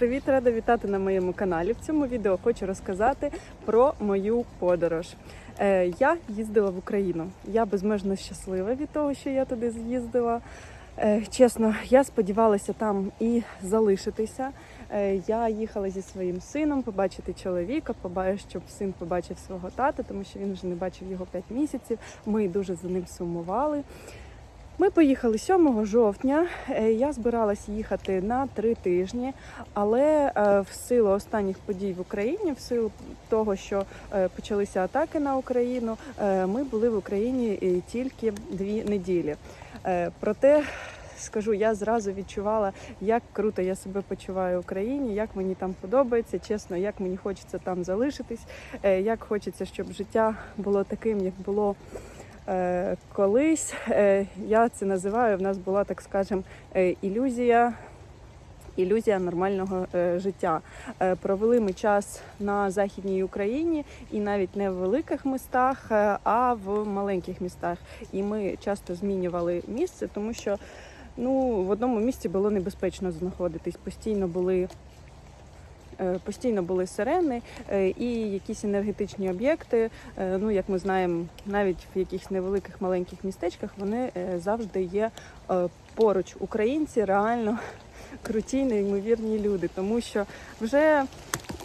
привіт! Рада вітати на моєму каналі. В цьому відео хочу розказати про мою подорож. Е, Я їздила в Україну. Я безмежно щаслива від того, що я туди з'їздила. Е, Чесно, я сподівалася там і залишитися. Е, Я їхала зі своїм сином побачити чоловіка, щоб син побачив свого тата, тому що він вже не бачив його 5 місяців. Ми дуже за ним сумували. Ми поїхали 7 жовтня. Е, Я збиралась їхати на три тижні, але е, в силу останніх подій в Україні, в силу того, що е, почалися атаки на Україну, ми були в Україні тільки дві неділі. Проте скажу, я зразу відчувала, як круто я себе почуваю в Україні, як мені там подобається, чесно, як мені хочеться там залишитись, як хочеться, щоб життя було таким, як було. Е, Колись е, я це називаю. В нас була, так скажем, е, ілюзія. Ілюзія нормального життя. Провели ми час на західній Україні і навіть не в великих містах, а в маленьких містах. І ми часто змінювали місце, тому що ну, в одному місці було небезпечно знаходитись. Постійно були Постійно були сирени е, і якісь енергетичні об'єкти. Е, Ну, як ми знаємо, навіть в якихось невеликих маленьких містечках вони е, завжди є е, поруч. Українці реально круті, неймовірні люди, тому що вже.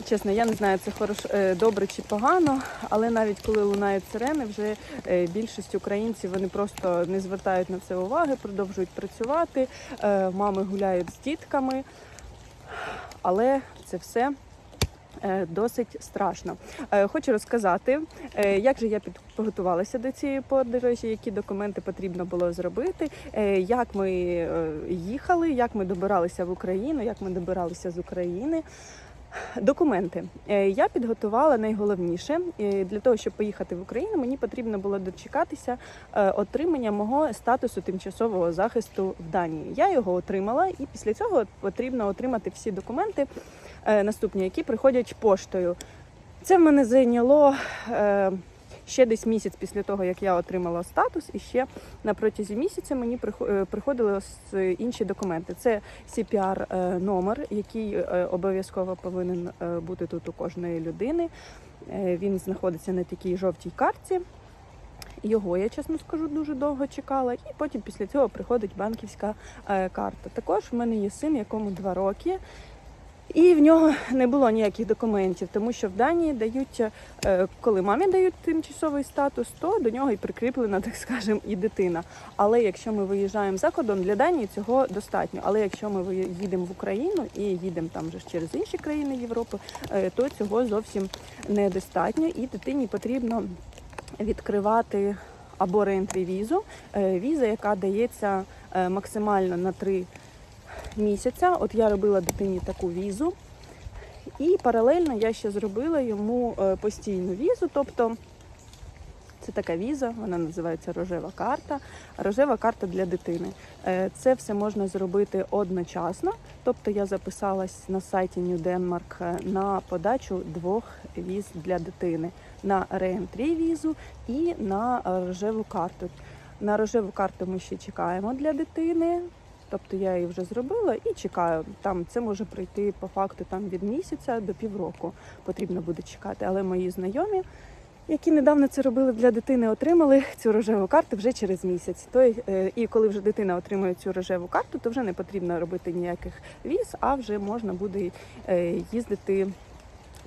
Чесно, я не знаю, це хорош е, добре чи погано, але навіть коли лунають сирени, вже е, більшість українців вони просто не звертають на це уваги, продовжують працювати. Е, Мами гуляють з дітками, але це все е, досить страшно. Е, Хочу розказати, е, як же я підготувалася до цієї подорожі, які документи потрібно було зробити, як ми їхали, як ми добиралися в Україну, як ми добиралися з України. Документи Е, я підготувала найголовніше Е, для того, щоб поїхати в Україну. Мені потрібно було дочекатися е, отримання мого статусу тимчасового захисту в Данії. Я його отримала, і після цього потрібно отримати всі документи наступні, які приходять поштою. Це в мене зайняло ще десь місяць після того, як я отримала статус, і ще на протязі місяця мені е, приходили ось інші документи. Це CPR е, номер, який е, обов'язково повинен е, бути тут у кожної людини. Е, Він знаходиться на такій жовтій картці. Його я чесно скажу дуже довго чекала, і потім після цього приходить банківська е, карта. Також в мене є син, якому два роки. І в нього не було ніяких документів, тому що в Данії дають, е, коли мамі дають тимчасовий статус, то до нього і прикріплена, так скажемо, і дитина. Але якщо ми виїжджаємо за кордон, для Данії цього достатньо. Але якщо ми їдемо в Україну і їдемо там вже через інші країни Європи, е, то цього зовсім недостатньо, і дитині потрібно відкривати або реентрі візу, е, віза, яка дається максимально на три місяця. От я робила дитині таку візу. І паралельно я ще зробила йому е, постійну візу. Тобто це така віза, вона називається рожева карта. Рожева карта для дитини. Е, Це все можна зробити одночасно. Тобто я записалась на сайті New Denmark е, на подачу двох віз для дитини: на реентрі візу і на рожеву карту. На рожеву карту ми ще чекаємо для дитини. Тобто я її вже зробила і чекаю. Там це може пройти по факту там від місяця до півроку. Потрібно буде чекати. Але мої знайомі, які недавно це робили для дитини, отримали цю рожеву карту вже через місяць. То е, і коли вже дитина отримує цю рожеву карту, то вже не потрібно робити ніяких віз, а вже можна буде е, їздити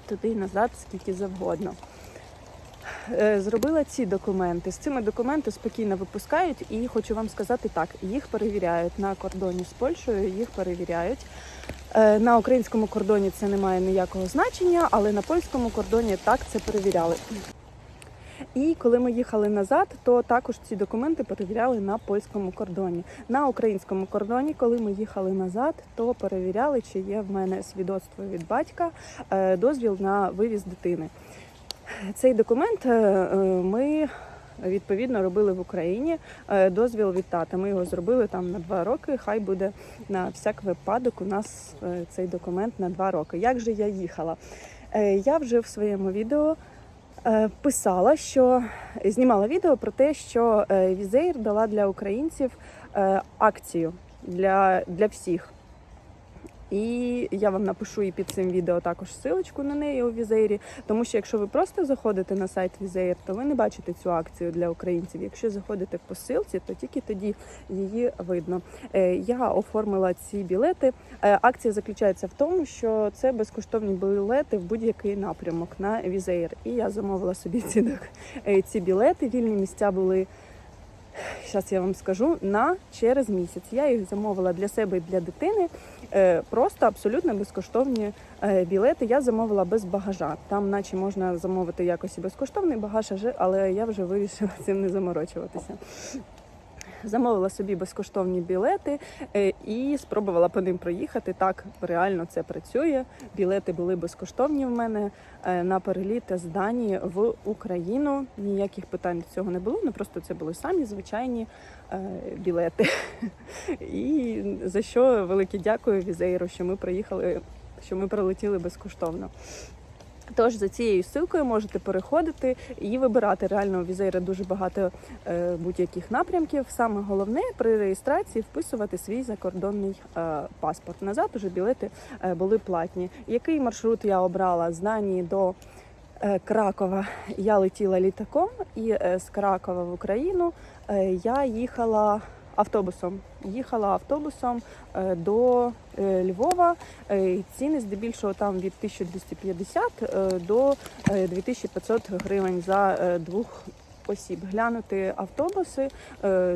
туди і назад скільки завгодно. Е, Зробила ці документи. З цими документи спокійно випускають, і хочу вам сказати так: їх перевіряють на кордоні з Польщею, їх перевіряють. Е, На українському кордоні це не має ніякого значення, але на польському кордоні так це перевіряли. І коли ми їхали назад, то також ці документи перевіряли на польському кордоні. На українському кордоні, коли ми їхали назад, то перевіряли, чи є в мене свідоцтво від батька, е, дозвіл на вивіз дитини. Цей документ е, е, ми відповідно робили в Україні. Е, Дозвіл від тата. Ми його зробили там на два роки. Хай буде на всяк випадок. У нас цей документ на два роки. Як же я їхала? Я вже в своєму відео. Писала, що знімала відео про те, що Візейр дала для українців акцію для, для всіх. І я вам напишу і під цим відео також ссылочку на неї у Візейрі. Тому що якщо ви просто заходите на сайт Візейр, то ви не бачите цю акцію для українців. Якщо заходите по ссылці, то тільки тоді її видно. Е, Я оформила ці білети. Е, Акція заключається в тому, що це безкоштовні білети в будь-який напрямок на Візейр. І я замовила собі ці, е, ці білети. Вільні місця були. Зараз я вам скажу на через місяць. Я їх замовила для себе і для дитини. Е, Просто абсолютно безкоштовні е, білети. Я замовила без багажа. Там, наче можна замовити якось і безкоштовний багаж, але я вже вирішила цим не заморочуватися. Замовила собі безкоштовні білети е, і спробувала по ним проїхати. Так реально це працює. Білети були безкоштовні в мене е, на переліт з Данії в Україну. Ніяких питань до цього не було. Ну просто це були самі звичайні е, білети. І за що велике дякую Візейру, що ми приїхали, що ми прилетіли безкоштовно. Тож за цією ссылкою можете переходити і вибирати. Реально у Візейра дуже багато е, будь-яких напрямків. Саме головне при реєстрації вписувати свій закордонний е, паспорт. Назад уже білети е, були платні. Який маршрут я обрала з Данії до е, Кракова? Я летіла літаком, і е, з Кракова в Україну е, я їхала. Автобусом їхала автобусом е, до е, Львова. Е, Ціни здебільшого там від 1250 е, до е, 2500 гривень за двох осіб. Глянути автобуси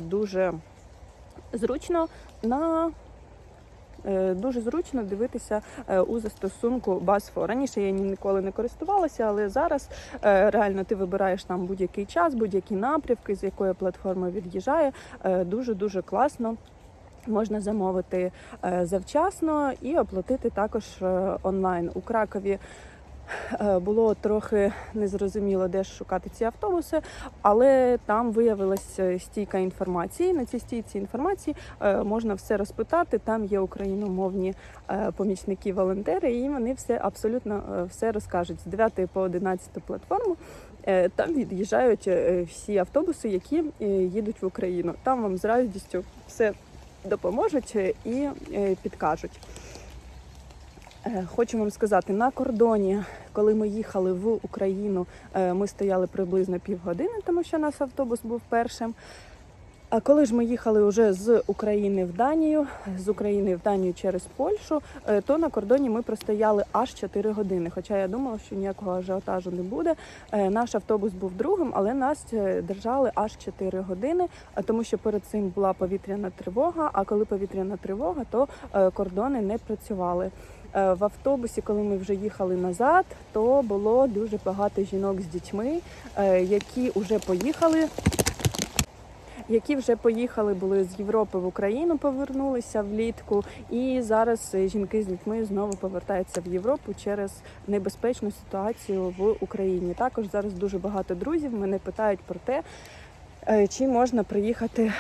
дуже зручно на Дуже зручно дивитися е, у застосунку Басфо. Раніше я ніколи не користувалася, але зараз е, реально ти вибираєш там будь-який час, будь-які напрямки, з якої платформи від'їжджає. Дуже дуже класно. Можна замовити е, завчасно і оплатити також е, онлайн у Кракові. Е, Було трохи незрозуміло, де ж шукати ці автобуси, але там виявилась е, стійка інформації. На цій стійці інформації е, можна все розпитати. Там є україномовні е, помічники, волонтери, і вони все абсолютно все розкажуть з 9 по 11 платформу. Там від'їжджають всі автобуси, які їдуть в Україну. Там вам з радістю все допоможуть і підкажуть. Е, Хочу вам сказати, на кордоні, коли ми їхали в Україну, е, ми стояли приблизно півгодини, тому що наш автобус був першим. А коли ж ми їхали вже з України в Данію, з України в Данію через Польщу, е, то на кордоні ми простояли аж 4 години. Хоча я думала, що ніякого ажіотажу не буде. Е, Наш автобус був другим, але нас е, держали аж 4 години, тому що перед цим була повітряна тривога. А коли повітряна тривога, то кордони не працювали. В автобусі, коли ми вже їхали назад, то було дуже багато жінок з дітьми, які вже поїхали які вже поїхали були з Європи в Україну, повернулися влітку, і зараз е, жінки з дітьми знову повертаються в Європу через небезпечну ситуацію в Україні. Також зараз дуже багато друзів мене питають про те. е, Чи можна приїхати е,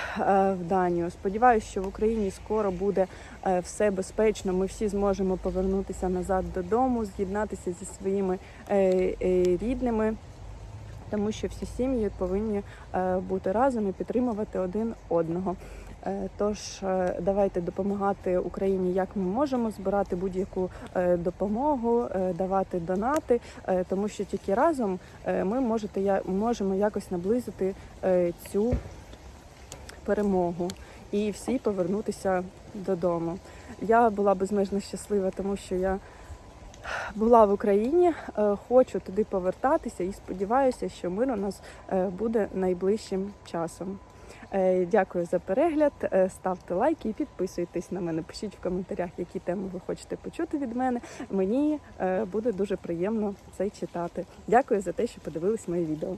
в Данію? Сподіваюся, що в Україні скоро буде все безпечно. Ми всі зможемо повернутися назад додому, з'єднатися зі своїми рідними тому що всі сім'ї повинні е, бути разом і підтримувати один одного. Е, Тож е, давайте допомагати Україні, як ми можемо, збирати будь-яку допомогу, давати донати, тому що тільки разом ми можете можемо якось наблизити цю перемогу і всі повернутися додому. Я була безмежно щаслива, тому що я була в Україні, е, хочу туди повертатися і сподіваюся, що мир у нас е, буде найближчим часом. Е, Дякую за перегляд. Ставте лайки і підписуйтесь на мене. Пишіть в коментарях, які теми ви хочете почути від мене. Мені буде дуже приємно це читати. Дякую за те, що подивились моє відео.